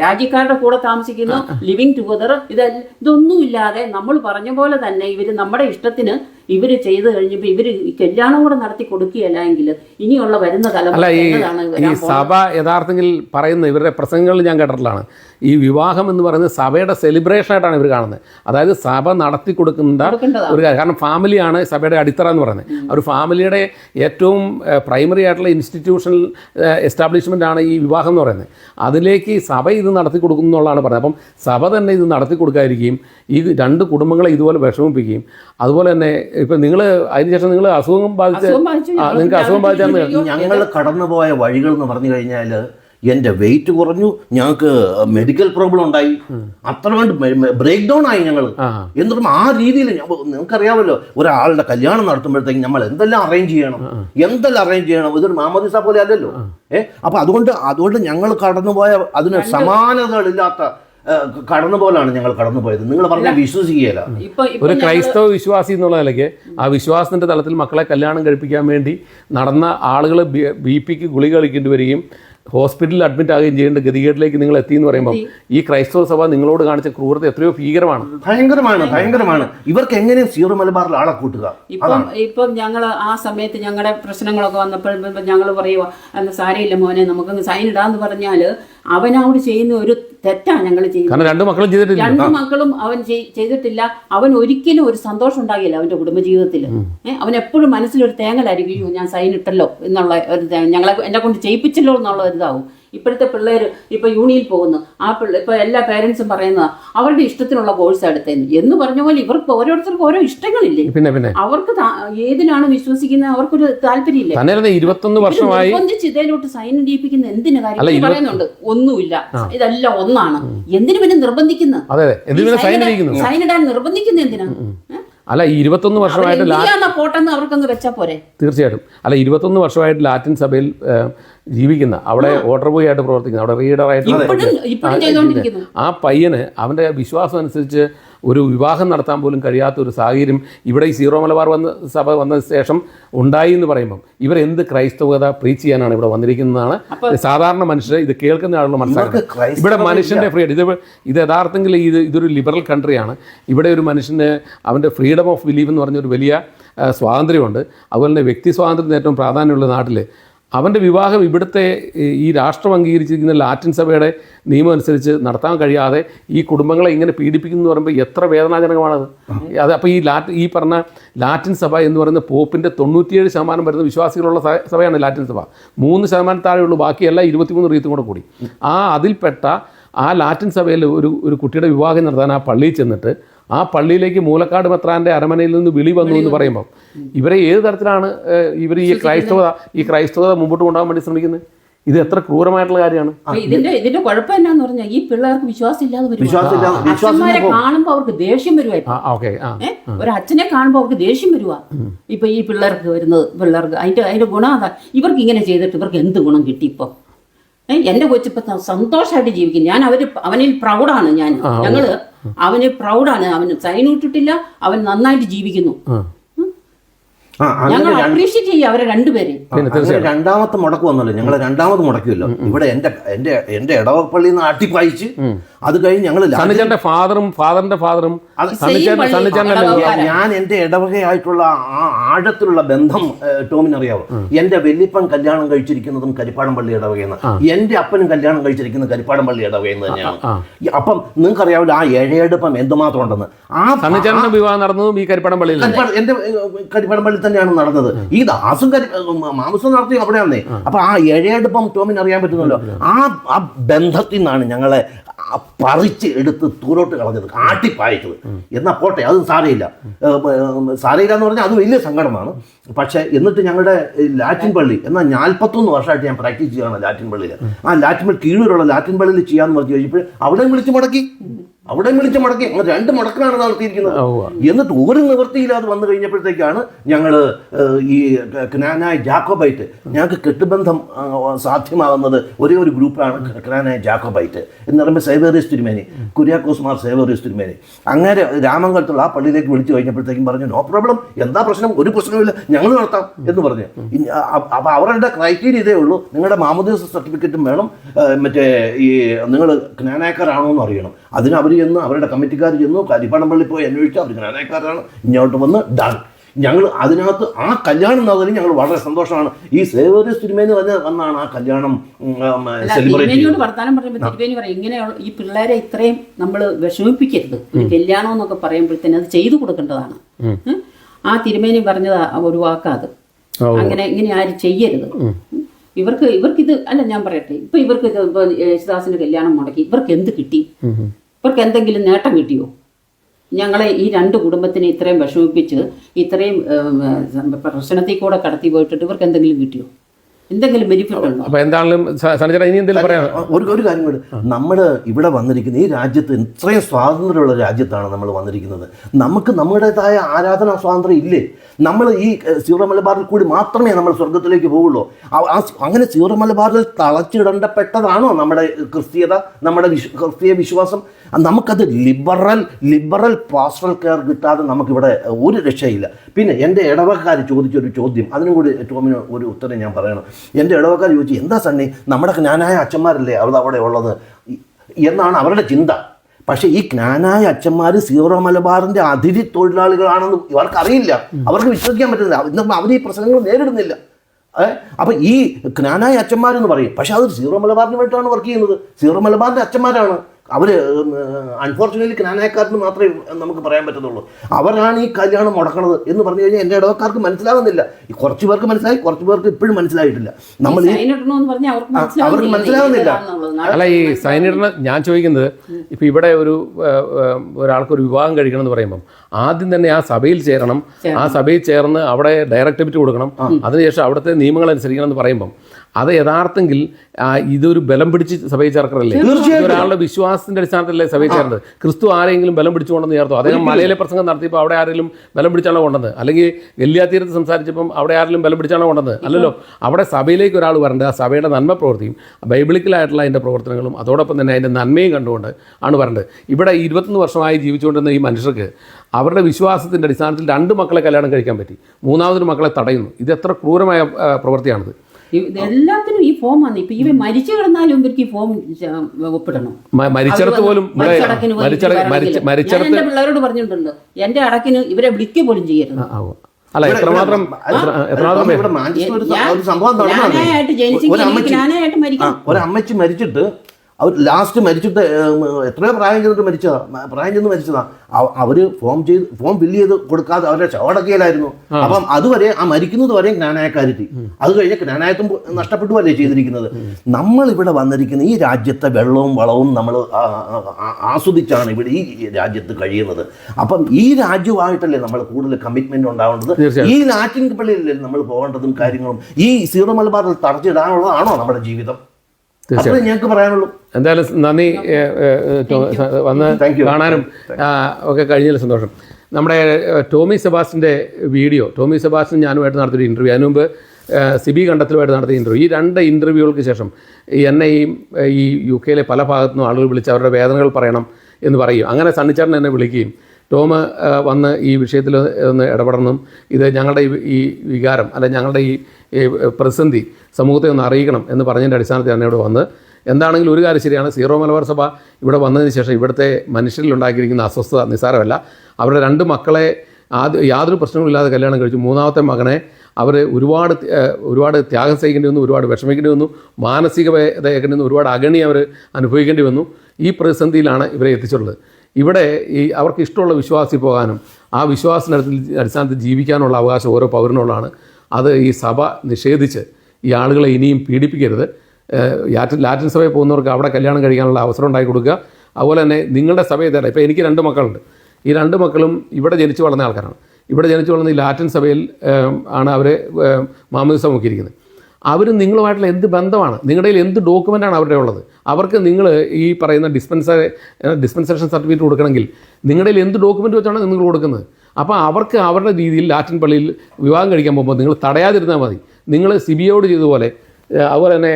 രാജ്യക്കാരുടെ കൂടെ താമസിക്കുന്നു ലിവിങ് ടുഗദർ ഇത് ഇതൊന്നും ഇല്ലാതെ നമ്മൾ പറഞ്ഞ പോലെ തന്നെ ഇവർ നമ്മുടെ ഇഷ്ടത്തിന് ഇവർ ചെയ്തു കഴിഞ്ഞപ്പോൾ ഇവർ കല്യാണം കൂടെ നടത്തി കൊടുക്കുകയല്ല എങ്കിൽ ഇനിയുള്ള വരുന്ന തലമുറ ഈ. സഭ യഥാർത്ഥത്തിൽ പറയുന്ന ഇവരുടെ പ്രസംഗങ്ങളിൽ ഞാൻ കേട്ടിട്ടുള്ളതാണ്. ഈ വിവാഹം എന്ന് പറയുന്നത് സഭയുടെ സെലിബ്രേഷൻ ആയിട്ടാണ് ഇവർ കാണുന്നത്. അതായത് സഭ നടത്തി കൊടുക്കുന്ന ഒരു കാര്യം. കാരണം ഫാമിലിയാണ് സഭയുടെ അടിത്തറ എന്ന് പറയുന്നത്. ഒരു ഫാമിലിയുടെ ഏറ്റവും പ്രൈമറി ആയിട്ടുള്ള ഇൻസ്റ്റിറ്റ്യൂഷണൽ എസ്റ്റാബ്ലിഷ്മെന്റ് ആണ് ഈ വിവാഹം എന്ന് പറയുന്നത്. അതിലേക്ക് സഭ ഇത് നടത്തി കൊടുക്കുന്നു എന്നുള്ളതാണ് പറയുന്നത് അപ്പം സഭ തന്നെ ഇത് നടത്തി കൊടുക്കാതിരിക്കുകയും ഈ രണ്ട് കുടുംബങ്ങളെ ഇതുപോലെ വിഷമിപ്പിക്കുകയും അതുപോലെ തന്നെ ഇപ്പം നിങ്ങൾ അതിനുശേഷം നിങ്ങൾ അസുഖം ബാധിച്ച് അസുഖം ബാധിച്ചു. ആ നിങ്ങൾക്ക് അസുഖം ബാധിച്ചാന്ന് അയ്യോ, ഞങ്ങൾ കടന്നുപോയ വഴികൾ എന്ന് പറഞ്ഞു കഴിഞ്ഞാൽ എന്റെ വെയിറ്റ് കുറഞ്ഞു ഞങ്ങൾക്ക് മെഡിക്കൽ പ്രോബ്ലം ഉണ്ടായി. അത്ര കണ്ട് ബ്രേക്ക് ഡൗൺ ആയി ഞങ്ങൾ. ആ. എന്നിട്ടും ആ രീതിയിൽ നിങ്ങൾക്കറിയാമല്ലോ ഒരാളുടെ കല്യാണം നടത്തുമ്പോഴത്തേക്ക് നമ്മൾ എന്തെല്ലാം അറേഞ്ച് ചെയ്യണം എന്തെല്ലാം അറേഞ്ച് ചെയ്യണം ഇതൊരു മാമോദിസ പോലെ അല്ലല്ലോ. ഏഹ് അപ്പൊ അതുകൊണ്ട് അതുകൊണ്ട് ഞങ്ങൾ കടന്നുപോയ അതിന് സമാനതകളില്ലാത്ത ഏഹ്, കടന്നുപോലാണ് ഞങ്ങൾ കടന്നുപോയത് നിങ്ങൾ പറഞ്ഞ വിശ്വസിക്കുകയില്ല. ഒരു ക്രൈസ്തവ വിശ്വാസി എന്നുള്ള നിലയ്ക്ക് ആ വിശ്വാസത്തിന്റെ തലത്തിൽ മക്കളെ കല്യാണം കഴിപ്പിക്കാൻ വേണ്ടി നടന്ന ആളുകൾ ബി പിക്ക് ഗുളിക കളിക്കേണ്ടി വരികയും ഹോസ്പിറ്റലിൽ അഡ്മിറ്റ് ആകുകയും ചെയ്യേണ്ട ഗതികേട്ടിലേക്ക് നിങ്ങൾ എത്തി എന്ന് പറയുമ്പോൾ ഈ ക്രൈസ്തവ സഭ നിങ്ങളോട് കാണിച്ച ക്രൂരത എത്രയോ ഭീകരമാണ്. ഭയങ്കരമാണ് ഭയങ്കരമാണ്. ഇവർക്ക് എങ്ങനെ സീറോ മലബാറിൽ ആളെ കൂട്ടുക? ഇപ്പം ഇപ്പം ഞങ്ങൾ ആ സമയത്ത് ഞങ്ങളുടെ പ്രശ്നങ്ങളൊക്കെ വന്നപ്പോൾ ഞങ്ങൾ പറയുക സാരയില്ല മോനെ നമുക്ക് സൈൻ ഇടാന്ന് പറഞ്ഞാൽ അവനവിടെ ചെയ്യുന്ന ഒരു തെറ്റാണ് ഞങ്ങൾ ചെയ്യുന്നത്. രണ്ട് മക്കളും ചെയ്തിട്ടില്ല. രണ്ട് മക്കളും അവൻ ചെയ്തിട്ടില്ല. അവൻ ഒരിക്കലും ഒരു സന്തോഷം ഉണ്ടാകില്ല അവന്റെ കുടുംബജീവിതത്തിൽ. ജീവിതത്തിൽ അവൻ എപ്പോഴും മനസ്സിലൊരു തേങ്ങലായിരിക്കും "അയ്യോ, ഞാൻ സൈൻ ഇട്ടല്ലോ എന്നുള്ള ഒരു ഞങ്ങളെ എന്നെ കൊണ്ട് ചെയ്യിപ്പിച്ചല്ലോ എന്നുള്ള ഒരു ഇതാവും. ഇപ്പോഴത്തെ പിള്ളേർ ഇപ്പോൾ യൂണിയിൽ പോകുന്നു. ആ പിള്ളേർ ഇപ്പോൾ എല്ലാ പേരൻസും പറയുന്നത് അവരുടെ ഇഷ്ടത്തിനുള്ള കോഴ്സ് എടുത്തേന്ന്. എന്ന് പറഞ്ഞ പോലെ ഇവർക്ക് ഓരോരുത്തർക്കും ഓരോ ഇഷ്ടങ്ങളില്ലേ? പിന്നെ പിന്നെ. അവർക്ക് ഏതിനാണ് വിശ്വസിക്കുന്നത്? അവർക്കൊരു താല്പര്യമില്ല. തന്നെ ഇരുപത്തൊന്ന് വർഷമായി ഇതിലോട്ട് സൈൻ ചെയ്യിപ്പിക്കുന്ന എന്തിനു കാര്യം? പറയുന്നുണ്ട് ഒന്നുമില്ല. ഇതെല്ലാം ഒന്നാണ്. എന്തിനു പിന്നെ നിർബന്ധിക്കുന്നത്? സൈൻ ഇടാൻ നിർബന്ധിക്കുന്ന എന്തിനാ? അല്ല ഈ ഇരുപത്തൊന്ന് വർഷമായിട്ട് പോട്ടെന്ന് അവർക്കൊന്ന് വെച്ചാ പോരെ? തീർച്ചയായിട്ടും. അല്ല ഇരുപത്തൊന്ന് വർഷമായിട്ട് ലാറ്റിൻ സഭയിൽ ജീവിക്കുന്ന അവിടെ ഓർഡർ ബോയ് ആയിട്ട് പ്രവർത്തിക്കുന്ന അവിടെ റീഡറായിട്ട് ആ പയ്യന് അവന്റെ വിശ്വാസം അനുസരിച്ച് ഒരു വിവാഹം നടത്താൻ പോലും കഴിയാത്ത ഒരു സാഹചര്യം ഇവിടെ ഈ സീറോ മലബാർ വന്ന സഭ വന്ന ശേഷം ഉണ്ടായി എന്ന് പറയുമ്പം ഇവർ എന്ത് ക്രൈസ്തവത പ്രീച്ച് ചെയ്യാനാണ് ഇവിടെ വന്നിരിക്കുന്നതാണ്? സാധാരണ മനുഷ്യർ ഇത് കേൾക്കുന്ന ആളുകൾ മനസ്സിലാക്കുന്നത് ഇവിടെ മനുഷ്യന്റെ ഫ്രീഡം ഇത് ഇത് യഥാർത്ഥത്തിൽ ഇത് ഇതൊരു ലിബറൽ കൺട്രിയാണ് ഇവിടെ ഒരു മനുഷ്യന് അവന്റെ ഫ്രീഡം ഓഫ് ബിലീവ് എന്ന് പറഞ്ഞൊരു വലിയ സ്വാതന്ത്ര്യമുണ്ട്. അതുപോലെ തന്നെ വ്യക്തി സ്വാതന്ത്ര്യത്തിന് ഏറ്റവും പ്രാധാന്യമുള്ള നാട്ടിൽ അവന്റെ വിവാഹം ഇവിടുത്തെ ഈ- രാഷ്ട്രം അംഗീകരിച്ചിരിക്കുന്ന ലാറ്റിൻ സഭയുടെ നിയമം അനുസരിച്ച് നടത്താൻ കഴിയാതെ ഈ കുടുംബങ്ങളെ ഇങ്ങനെ പീഡിപ്പിക്കുന്നു എന്ന് പറയുമ്പോൾ എത്ര വേദനാജനകമാണത്. അത് അപ്പോൾ ഈ ലാറ്റ് ഈ പറഞ്ഞ ലാറ്റിൻ സഭ എന്ന് പറയുന്ന പോപ്പിന്റെ തൊണ്ണൂറ്റിയേഴ് ശതമാനം വരുന്ന വിശ്വാസികളുള്ള സഭയാണ് ലാറ്റിൻ സഭ. മൂന്ന് ശതമാനം താഴെയുള്ളൂ ബാക്കിയെല്ലാം ഇരുപത്തിമൂന്ന് റീത്തും കൂടെ കൂടി. ആ അതിൽപ്പെട്ട ആ ലാറ്റിൻ സഭയിൽ ഒരു ഒരു കുട്ടിയുടെ വിവാഹം നടത്താൻ ആ പള്ളിയിൽ ചെന്നിട്ട് ആ പള്ളിയിലേക്ക് മൂലക്കാട് മെത്രാന്റെ അരമനയിൽ നിന്ന് വിളി വന്നു എന്ന് പറയുമ്പോൾ ഇവരെ ഏത് തരത്തിലാണ് ഇവർ ഈ ക്രൈസ്തവത ഈ ക്രൈസ്തവത മുമ്പോട്ട് കൊണ്ടുപോകാൻ വേണ്ടി ശ്രമിക്കുന്നത്? ഇത് എത്ര ക്രൂരമായിട്ടുള്ള കാര്യമാണ്. അപ്പൊ ഇതിന്റെ ഇതിന്റെ കുഴപ്പം എന്നാന്ന് പറഞ്ഞാൽ ഈ പിള്ളേർക്ക് വിശ്വാസം ഇല്ലാതെ വരും അച്ഛന്മാരെ കാണുമ്പോ അവർക്ക് ദേഷ്യം വരുവായി? ഒരു അച്ഛനെ കാണുമ്പോൾ അവർക്ക് ദേഷ്യം വരുവാ. ഇപ്പൊ ഈ പിള്ളേർക്ക് വരുന്നത് പിള്ളേർക്ക് അതിന്റെ അതിന്റെ ഗുണം അതാ. ഇവർക്ക് ഇങ്ങനെ ചെയ്തിട്ട് ഇവർക്ക് എന്ത് ഗുണം കിട്ടി ഇപ്പൊ? എന്റെ കൊച്ചിപ്പോ സന്തോഷമായിട്ട് ജീവിക്കും ഞാൻ അവർ അവനിൽ പ്രൗഡാണ് ഞാൻ. ഞങ്ങൾ അവന് പ്രൗഡാണ്. അവന് സൈൻ ഇട്ടിട്ടില്ല. അവൻ നന്നായിട്ട് ജീവിക്കുന്നു. ഞങ്ങൾ അപ്രീഷിയേറ്റ് ചെയ്യും അവരെ രണ്ടുപേരെയും. രണ്ടാമത്തെ മുടക്ക് വന്നല്ലോ. ഞങ്ങൾ രണ്ടാമത് മുടക്കുമല്ലോ ഇവിടെ എന്റെ എന്റെ എന്റെ ഇടവപ്പള്ളിയിൽ നിന്ന് അട്ടിപ്പായിച്ച് അത് കഴിഞ്ഞ് ഞങ്ങൾ സണ്ണിച്ചന്റെ ഫാദറും ഫാദറിന്റെ ഫാദറും. ഞാൻ എന്റെ ഇടവകയായിട്ടുള്ള ആ ആഴത്തിലുള്ള ബന്ധം ടോമിന് അറിയാവോ എന്റെ വെല്ലിപ്പൻ കല്യാണം കഴിച്ചിരിക്കുന്നതും കരിപ്പാടം പള്ളി ഇടവകയെന്ന്. എന്റെ അപ്പനും കല്യാണം കഴിച്ചിരിക്കുന്നത് കരിപ്പാടം പള്ളി ഇടവകയെന്ന് തന്നെയാണ്. അപ്പം നിങ്ങൾക്ക് അറിയാവില്ല ആ ഏഴയടുപ്പം എന്തുമാത്രം ഉണ്ടെന്ന്. ആ സണ്ണിച്ചന്റെ വിവാഹം നടന്നതും ഈ കരിപ്പാടം പള്ളിയിൽ എന്റെ കരിപ്പാടം പള്ളി തന്നെയാണ് നടന്നത്. ഈ ദാസും കരി മാംസം നടത്തി അവിടെയാന്നേ അപ്പൊ ആ ഏഴയടുപ്പം ടോമിന് അറിയാൻ പറ്റുന്നല്ലോ ആ ആ ബന്ധത്തിൽ നിന്നാണ് ഞങ്ങളെ പറിച്ച് എടുത്ത് തൂരോട്ട് കളഞ്ഞത് കാട്ടിപ്പായച്ചത് എന്നാൽ പോട്ടെ അത് സാരയില്ല. സാരയില്ല എന്ന് പറഞ്ഞാൽ അത് വലിയ സങ്കടമാണ്. പക്ഷേ എന്നിട്ട് ഞങ്ങളുടെ ലാറ്റിൻ പള്ളി എന്നാൽ നാൽപ്പത്തൊന്ന് വർഷമായിട്ട് ഞാൻ പ്രാക്ടീസ് ചെയ്യുകയാണ് ലാറ്റിൻ പള്ളിയിൽ. ആ ലാറ്റിൻ കീഴൂരുള്ള ലാറ്റിൻ പള്ളിയിൽ ചെയ്യാമെന്ന് പറഞ്ഞു കഴിഞ്ഞപ്പോൾ അവിടെയും വിളിച്ച് മുടക്കി. അവിടെ വിളിച്ച് മടക്കി. രണ്ട് മടക്കാണ് നടത്തിയിരിക്കുന്നത്. എന്നിട്ട് ഒരു നിവൃത്തിയില്ലാതെ വന്നു കഴിഞ്ഞപ്പോഴത്തേക്കാണ് ഞങ്ങൾ ഈ ക്നാനായ ജാക്കോബൈറ്റ്. ഞങ്ങൾക്ക് കെട്ടുബന്ധം സാധ്യമാകുന്നത് ഒരേ ഒരു ഗ്രൂപ്പാണ് ക്നാനായ ജാക്കോബൈറ്റ് എന്ന് പറയുമ്പോൾ സേവേറിയസ് തിരുമേനി കുര്യാക്കോസ് മാർ സേവേറിയസ് തിരുമേനി. അങ്ങനെ രാമങ്കലത്തുള്ള ആ പള്ളിയിലേക്ക് വിളിച്ചു കഴിഞ്ഞപ്പോഴത്തേക്കും പറഞ്ഞു നോ പ്രോബ്ലം എന്താ പ്രശ്നം? ഒരു പ്രശ്നമില്ല ഞങ്ങൾ നടത്താം. എന്ന് പറഞ്ഞു. അപ്പോൾ അപ്പൊ അവരുടെ ക്രൈറ്റീരിയ ഇതേ ഉള്ളൂ. നിങ്ങളുടെ മാമോദീസ സർട്ടിഫിക്കറ്റും വേണം. മറ്റേ ഈ നിങ്ങൾ ക്നാനായക്കാരാണോ എന്ന് അറിയണം. അതിന് അവർ ചെന്ന് അവരുടെ കമ്മിറ്റിക്കാർ ചെന്നു കരിപ്പാടം പോയി അന്വേഷിച്ചു അവർ ഗ്രാനക്കാരാണ് ഇങ്ങോട്ട് വന്ന് ഡൺ ഞങ്ങൾ അതിനകത്ത് ആ കല്യാണം എന്നതിന് ഞങ്ങൾ വളരെ സന്തോഷമാണ്. ഈ സേവറിയസ് തിരുമേനി പറഞ്ഞാൽ വന്നാണ് ആ കല്യാണം തിരുവേനിയോട് വർത്താനം പറയുമ്പോൾ തിരുവേനി പറയും ഇങ്ങനെയുള്ള ഈ പിള്ളേരെ ഇത്രയും നമ്മൾ വിഷമിപ്പിക്കരുത്. ഒരു കല്യാണം എന്നൊക്കെ പറയുമ്പോഴത്തേന് അത് ചെയ്തു കൊടുക്കേണ്ടതാണ്. ആ തിരുമേനി പറഞ്ഞത് ഒരു വാക്കാത് അങ്ങനെ ഇങ്ങനെ ആരും ചെയ്യരുത്. ഇവർക്ക് ഇവർക്ക് ഇത് അല്ല ഞാൻ പറയട്ടെ. ഇപ്പൊ ഇവർക്ക് യേശുദാസിന്റെ കല്യാണം മുടക്കി. ഇവർക്ക് എന്ത് കിട്ടി? ഇവർക്ക് എന്തെങ്കിലും നേട്ടം കിട്ടിയോ? ഞങ്ങളെ ഈ രണ്ട് കുടുംബത്തിനെ ഇത്രയും വിഷമിപ്പിച്ച് ഇത്രയും പ്രശ്നത്തിൽ കൂടെ കടത്തി പോയിട്ടിട്ട് ഇവർക്ക് എന്തെങ്കിലും കിട്ടിയോ? എന്തെങ്കിലും ബെനിഫിറ്റ് ഉണ്ടോ? അപ്പോൾ എന്താണെങ്കിലും ഇനി എന്തെങ്കിലും പറയാം ഒരു ഒരു കാര്യം കൂടി. നമ്മൾ ഇവിടെ വന്നിരിക്കുന്ന ഈ രാജ്യത്ത് ഇത്രയും സ്വാതന്ത്ര്യമുള്ള രാജ്യത്താണ് നമ്മൾ വന്നിരിക്കുന്നത്. നമുക്ക് നമ്മുടേതായ ആരാധന സ്വാതന്ത്ര്യം ഇല്ലേ? നമ്മൾ ഈ സീറമലബാറിൽ സീറോ മലബാറിൽ കൂടി മാത്രമേ നമ്മൾ സ്വർഗത്തിലേക്ക് പോവുള്ളൂ. അങ്ങനെ സീറോ മലബാറിൽ തളച്ചിടണ്ടപ്പെട്ടതാണോ നമ്മുടെ ക്രിസ്തീയത നമ്മുടെ വിശ്വ ക്രിസ്തീയ വിശ്വാസം? നമുക്കത് ലിബറൽ ലിബറൽ പാസ്റ്റൽ കെയർ കിട്ടാതെ നമുക്കിവിടെ ഒരു രക്ഷയില്ല. പിന്നെ എന്റെ ഇടവക്കാർ ചോദിച്ചൊരു ചോദ്യം. അതിനും കൂടി ടോമിന് ഒരു ഉത്തരം ഞാൻ പറയണം. എന്റെ ഇടവക്കാർ ചോദിച്ചു എന്താ സണ്ണി? നമ്മുടെ ജ്ഞാനായ അച്ഛന്മാരല്ലേ അവിടെ അവിടെ ഉള്ളത്? എന്നാണ് അവരുടെ ചിന്ത. പക്ഷേ ഈ ജ്ഞാനായ അച്ഛന്മാർ സീറോ മലബാറിന്റെ അതിഥി തൊഴിലാളികളാണെന്ന് ഇവർക്കറിയില്ല. അവർക്ക് വിശ്വസിക്കാൻ പറ്റുന്നില്ല. ഇന്നിപ്പോൾ അവർ ഈ പ്രശ്നങ്ങൾ നേരിടുന്നില്ല. ഏ? അപ്പൊ ഈ ജ്ഞാനായ അച്ഛന്മാരെന്ന് പറയും. പക്ഷേ അത് സീറോ മലബാറിന് വേണ്ടിയിട്ടാണ് വർക്ക് ചെയ്യുന്നത്. സീറോ മലബാറിന്റെ അച്ഛന്മാരാണ്. അവർ അൺഫോർച്ചുനേറ്റ്ലി ജ്ഞാനായക്കാരന് മാത്രമേ നമുക്ക് പറയാൻ പറ്റത്തുള്ളൂ. അവരാണ് ഈ കല്യാണം മുടക്കണത് എന്ന് പറഞ്ഞു കഴിഞ്ഞാൽ എന്റെ ഇടവക്കാർക്ക് മനസ്സിലാവുന്നില്ല. ഈ കുറച്ച് പേർക്ക് മനസ്സിലായി കുറച്ച് പേർക്ക് ഇപ്പോഴും മനസ്സിലായിട്ടില്ല. നമ്മൾ അവർക്ക് മനസ്സിലാവുന്നില്ല. അല്ല ഈ സൈനിടന ഞാൻ ചോദിക്കുന്നത് ഇപ്പം ഇവിടെ ഒരു ഒരാൾക്ക് ഒരു വിവാഹം കഴിക്കണം എന്ന് പറയുമ്പം ആദ്യം തന്നെ ആ സഭയിൽ ചേരണം. ആ സഭയിൽ ചേർന്ന് അവിടെ ഡയറക്റ്റ് ഡെബിറ്റ് കൊടുക്കണം അതിനുശേഷം അവിടുത്തെ നിയമങ്ങൾ അനുസരിക്കണം എന്ന് പറയുമ്പം അത് യഥാർത്ഥെങ്കിൽ ഇതൊരു ബലം പിടിച്ച് സഭയിൽ ചേർക്കറല്ലേ ഒരാളുടെ വിശ്വാസത്തിന്റെ അടിസ്ഥാനത്തിലല്ലേ സഭയിൽ ചേർന്നത്? ക്രിസ്തു ആരെങ്കിലും ബലം പിടിച്ചുകൊണ്ടെന്ന് ചേർത്തോ? അദ്ദേഹം മലയിലെ പ്രസംഗം നടത്തിയപ്പോൾ അവിടെ ആരെങ്കിലും ബലം പിടിച്ചാണോ കൊണ്ടത്? അല്ലെങ്കിൽ ഗല്യാതീരത്ത് സംസാരിച്ചപ്പം അവിടെ ആരെങ്കിലും ബലം പിടിച്ചാണോ കൊണ്ടത്? അല്ലല്ലോ. അവിടെ സഭയിലേക്ക് ഒരാൾ വരേണ്ടത് ആ സഭയുടെ നന്മ പ്രവൃത്തിയും ബൈബിളിക്കലായിട്ടുള്ള അതിന്റെ പ്രവർത്തനങ്ങളും അതോടൊപ്പം തന്നെ അതിന്റെ നന്മയും കണ്ടുകൊണ്ട് ആണ് വരേണ്ടത്. ഇവിടെ ഇരുപത്തൊന്ന് വർഷമായി ജീവിച്ചുകൊണ്ടിരുന്ന ഈ മനുഷ്യർക്ക് അവരുടെ വിശ്വാസത്തിന്റെ അടിസ്ഥാനത്തിൽ രണ്ട് മക്കളെ കല്യാണം കഴിക്കാൻ പറ്റി. മൂന്നാമതൊരു മക്കളെ തടയുന്നു. ഇത് എത്ര ക്രൂരമായ പ്രവൃത്തിയാണിത്. എല്ലാത്തിനും ഈ ഫോം വന്നു ഇപ്പൊ ഇവ മരിച്ചു കിടന്നാലും ഇവർക്ക് ഈ ഫോം ഒപ്പിടണം. മരിച്ചിടത്ത് പോലും എന്റെ പിള്ളേരോട് പറഞ്ഞിട്ടുണ്ട് എന്റെ അടക്കിന് ഇവരെ വിളിക്കുക പോലും ചെയ്യരുത്. അല്ല എത്രമാത്രം എത്രമാത്രം സംഭവം ഒരമ്മച്ചി മരിച്ചിട്ട് അവർ ലാസ്റ്റ് മരിച്ചിട്ട് എത്രയോ പ്രായം ചെന്നിട്ട് മരിച്ചതാ. പ്രായം ചെന്ന് മരിച്ചതാ. അവർ അവർ ഫോം ചെയ്ത് ഫോം ഫില്ല് ചെയ്ത് കൊടുക്കാതെ അവരുടെ ചവടക്കയിലായിരുന്നു അപ്പം അതുവരെ ആ മരിക്കുന്നത് വരെ ജ്ഞാനായക്കാരുത്തി അത് കഴിഞ്ഞ് ജ്ഞാനായത്വം നഷ്ടപ്പെട്ടു നഷ്ടപ്പെട്ടുവല്ലേ ചെയ്തിരിക്കുന്നത്. നമ്മൾ ഇവിടെ വന്നിരിക്കുന്ന ഈ രാജ്യത്തെ വെള്ളവും വളവും നമ്മൾ ആസ്വദിച്ചാണ് ഇവിടെ ഈ രാജ്യത്ത് കഴിയുന്നത്. അപ്പം ഈ രാജ്യമായിട്ടല്ലേ നമ്മൾ കൂടുതൽ കമ്മിറ്റ്മെന്റ് ഉണ്ടാവേണ്ടത്? ഈ ലാറ്റിൻ പള്ളിയിലല്ലേ നമ്മൾ പോകേണ്ടതും കാര്യങ്ങളും? ഈ സീറോ മലബാറിൽ തടച്ചിടാനുള്ളതാണോ നമ്മുടെ ജീവിതം? തീർച്ചയായും. അത്രേ ഞങ്ങൾക്ക് പറയാനുള്ളൂ. എന്തായാലും നന്ദി വന്ന് കാണാനും ഒക്കെ കഴിഞ്ഞതിൽ സന്തോഷം. നമ്മുടെ ടോമി സെബാസ്റ്റിന്റെ വീഡിയോ ടോമി സെബാസ്റ്റിൻ ഞാനുമായിട്ട് നടത്തിയൊരു ഇന്റർവ്യൂ അതിന് മുമ്പ് സിബി കണ്ടത്തിലുമായിട്ട് നടത്തിയ ഇന്റർവ്യൂ ഈ രണ്ട് ഇന്റർവ്യൂകൾക്ക് ശേഷം എന്നെ ഈ ഈ യു കെയിലെ പല ഭാഗത്തു നിന്നും ആളുകൾ വിളിച്ച് അവരുടെ വേദനകൾ പറയണം എന്ന് പറയും. അങ്ങനെ സണ്ണിച്ചാറിനെ എന്നെ വിളിക്കുകയും ടോം ആ, വന്ന് ഈ വിഷയത്തിൽ ഒന്ന് ഇടപെടണം. ഇത് ഞങ്ങളുടെ ഈ വികാരം അല്ലെ ഞങ്ങളുടെ ഈ പ്രതിസന്ധി സമൂഹത്തെ ഒന്ന് അറിയിക്കണം എന്ന് പറഞ്ഞതിന്റെ അടിസ്ഥാനത്തിൽ തന്നെ ഇവിടെ വന്ന്. എന്താണെങ്കിലും ഒരു കാര്യം ശരിയാണ് സീറോ മലബാർ സഭ ഇവിടെ വന്നതിന് ശേഷം ഇവിടുത്തെ മനുഷ്യരിൽ ഉണ്ടാക്കിയിരിക്കുന്ന അസ്വസ്ഥത നിസ്സാരമല്ല. അവരുടെ രണ്ട് മക്കളെ ആദ്യ യാതൊരു പ്രശ്നങ്ങളില്ലാതെ കല്യാണം കഴിച്ചു. മൂന്നാമത്തെ മകനെ അവർ ഒരുപാട് ഒരുപാട് ത്യാഗം സഹിക്കേണ്ടി വന്നു ഒരുപാട് വിഷമിക്കേണ്ടി വന്നു. മാനസിക വേദനയേക്കേണ്ടി വന്നു ഒരുപാട് അഗണി അവർ അനുഭവിക്കേണ്ടി വന്നു. ഈ പ്രതിസന്ധിയിലാണ് ഇവരെ എത്തിച്ചുള്ളത്. ഇവിടെ ഈ അവർക്ക് ഇഷ്ടമുള്ള വിശ്വാസി പോകാനും ആ വിശ്വാസത്തിനടുത്തിൽ അടിസ്ഥാനത്തിൽ ജീവിക്കാനുള്ള അവകാശം ഓരോ പൗരനുള്ളതാണ് അത് ഈ സഭ നിഷേധിച്ച് ഈ ആളുകളെ ഇനിയും പീഡിപ്പിക്കരുത്. ലാറ്റിൻ ലാറ്റിൻ സഭയിൽ പോകുന്നവർക്ക് അവിടെ കല്യാണം കഴിക്കാനുള്ള അവസരം ഉണ്ടാക്കി കൊടുക്കുക. അതുപോലെ തന്നെ നിങ്ങളുടെ സഭയെ തേടാം ഇപ്പോൾ എനിക്ക് രണ്ട് മക്കളുണ്ട്. ഈ രണ്ട് മക്കളും ഇവിടെ ജനിച്ചു വളർന്ന ആൾക്കാരാണ്. ഇവിടെ ജനിച്ചു വളർന്ന ഈ ലാറ്റിൻ സഭയിൽ ആണ് ഏഹ്, മാമോദിസ മുക്കിയിരിക്കുന്നത് അവർ നിങ്ങളുമായിട്ടുള്ള എന്ത് ബന്ധമാണ്? നിങ്ങളുടെ എന്ത് ഡോക്യുമെന്റാണ് അവരുടെ ഉള്ളത്? അവർക്ക് നിങ്ങൾ ഈ പറയുന്ന ഡിസ്പെൻസ ഡിസ്പെൻസേഷൻ സർട്ടിഫിക്കറ്റ് കൊടുക്കണമെങ്കിൽ നിങ്ങളുടെ എന്ത് ഡോക്യുമെന്റ് വെച്ചാണ് നിങ്ങൾ കൊടുക്കുന്നത്? അപ്പോൾ അവർക്ക് അവരുടെ രീതിയിൽ ലാറ്റിൻ പള്ളിയിൽ വിവാഹം കഴിക്കാൻ പോകുമ്പോൾ നിങ്ങൾ തടയാതിരുന്നാൽ മതി. നിങ്ങൾ സിബിയോട് ചെയ്തതുപോലെ അതുപോലെ തന്നെ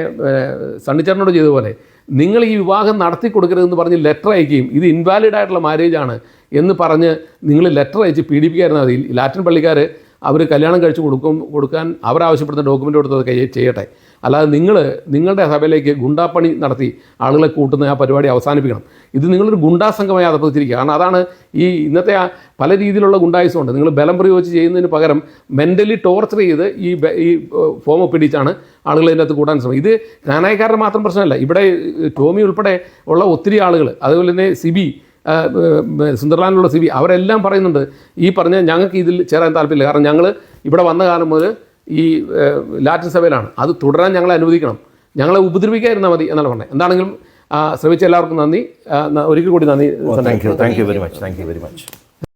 സണ്ണിച്ചേട്ടനോട് ചെയ്തതുപോലെ നിങ്ങൾ ഈ വിവാഹം നടത്തി കൊടുക്കരുതെന്ന് പറഞ്ഞ് ലെറ്റർ അയക്കുകയും ഇത് ഇൻവാലിഡ് ആയിട്ടുള്ള മാരേജ് ആണ് എന്ന് പറഞ്ഞ് നിങ്ങൾ ലെറ്റർ അയച്ച് പീഡിപ്പിക്കാതിരുന്നാൽ ലാറ്റിൻ പള്ളിക്കാർ അവർ കല്യാണം കഴിച്ച് കൊടുക്കും കൊടുക്കാൻ അവർ ആവശ്യപ്പെടുന്ന ഡോക്യുമെന്റ് കൊടുത്തത് ചെയ്യട്ടെ. അല്ലാതെ നിങ്ങൾ നിങ്ങളുടെ സഭയിലേക്ക് ഗുണ്ടാപ്പണി നടത്തി ആളുകളെ കൂട്ടുന്ന ആ പരിപാടി അവസാനിപ്പിക്കണം. ഇത് നിങ്ങളൊരു ഗുണ്ടാ സംഘമായി അതപ്പത്തിരിക്കുക കാരണം അതാണ് ഈ ഇന്നത്തെ ആ പല രീതിയിലുള്ള ഗുണ്ടായുസമുണ്ട് നിങ്ങൾ ബലം പ്രയോഗിച്ച് ചെയ്യുന്നതിന് പകരം മെന്റലി ടോർച്ചർ ചെയ്ത് ഈ ഈ ഫോം ഒപ്പിടിച്ചാണ് ആളുകൾ ഇതിനകത്ത് കൂടാൻ ശ്രമിക്കും ഇത് കാനായക്കാരുടെ മാത്രം പ്രശ്നമല്ല. ഇവിടെ ടോമി ഉൾപ്പെടെ ഉള്ള ഒത്തിരി ആളുകൾ അതുപോലെ തന്നെ സിബി ആ, സി ബി അവരെല്ലാം പറയുന്നുണ്ട്. ഈ പറഞ്ഞ ഞങ്ങൾക്ക് ഇതിൽ ചേരാൻ താല്പര്യമില്ല. കാരണം ഞങ്ങൾ ഇവിടെ വന്ന കാലം മുതൽ ഈ ലാറ്റിൻ സഭയിലാണ്. അത് തുടരാൻ ഞങ്ങളെ അനുവദിക്കണം. ഞങ്ങളെ ഉപദ്രവിക്കാതിരുന്നാൽ മതി എന്നാണ് പറഞ്ഞത്. എന്താണെങ്കിലും ശ്രമിച്ച എല്ലാവർക്കും നന്ദി. ഒരിക്കൽ കൂടി നന്ദി thank you thank you very much thank you very much